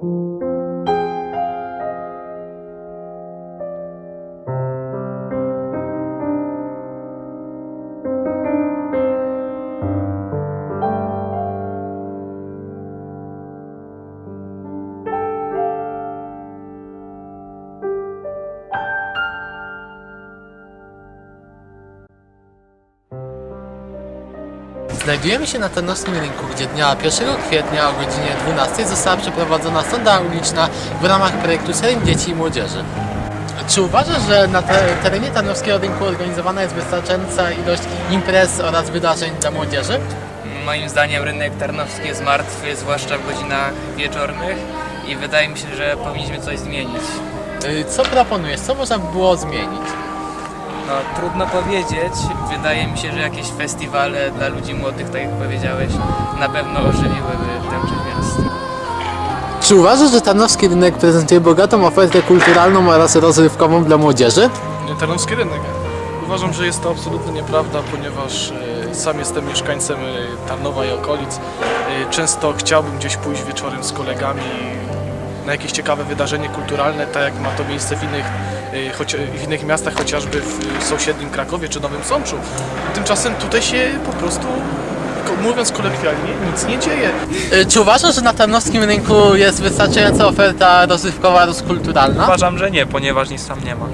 thank you Znajdujemy się na Tarnowskim Rynku, gdzie dnia 1 kwietnia o godzinie 12 została przeprowadzona sonda uliczna w ramach projektu Sejm Dzieci i Młodzieży. Czy uważasz, że na te- terenie Tarnowskiego Rynku organizowana jest wystarczająca ilość imprez oraz wydarzeń dla młodzieży? Moim zdaniem rynek tarnowski jest martwy, zwłaszcza w godzinach wieczornych i wydaje mi się, że powinniśmy coś zmienić. Y, Co proponujesz? Co można by było zmienić? No, trudno powiedzieć. Wydaje mi się, że jakieś festiwale dla ludzi młodych, tak jak powiedziałeś, na pewno ożywiłyby tę część miasta. Czy uważasz, że Tarnowski Rynek prezentuje bogatą ofertę kulturalną oraz rozrywkową dla młodzieży? Tarnowski rynek. Uważam, że jest to absolutnie nieprawda, ponieważ e, sam jestem mieszkańcem e, Tarnowa i okolic. E, Często chciałbym gdzieś pójść wieczorem z kolegami na jakieś ciekawe wydarzenie kulturalne, tak jak ma to miejsce w innych, choć, w innych miastach, chociażby w sąsiednim Krakowie czy Nowym Sączu. Tymczasem tutaj się po prostu, mówiąc kolokwialnie, nic nie dzieje. Y, Czy uważasz, że na Tarnowskim Rynku jest wystarczająca oferta rozrywkowa oraz kulturalna? Uważam, że nie, ponieważ nic tam nie ma.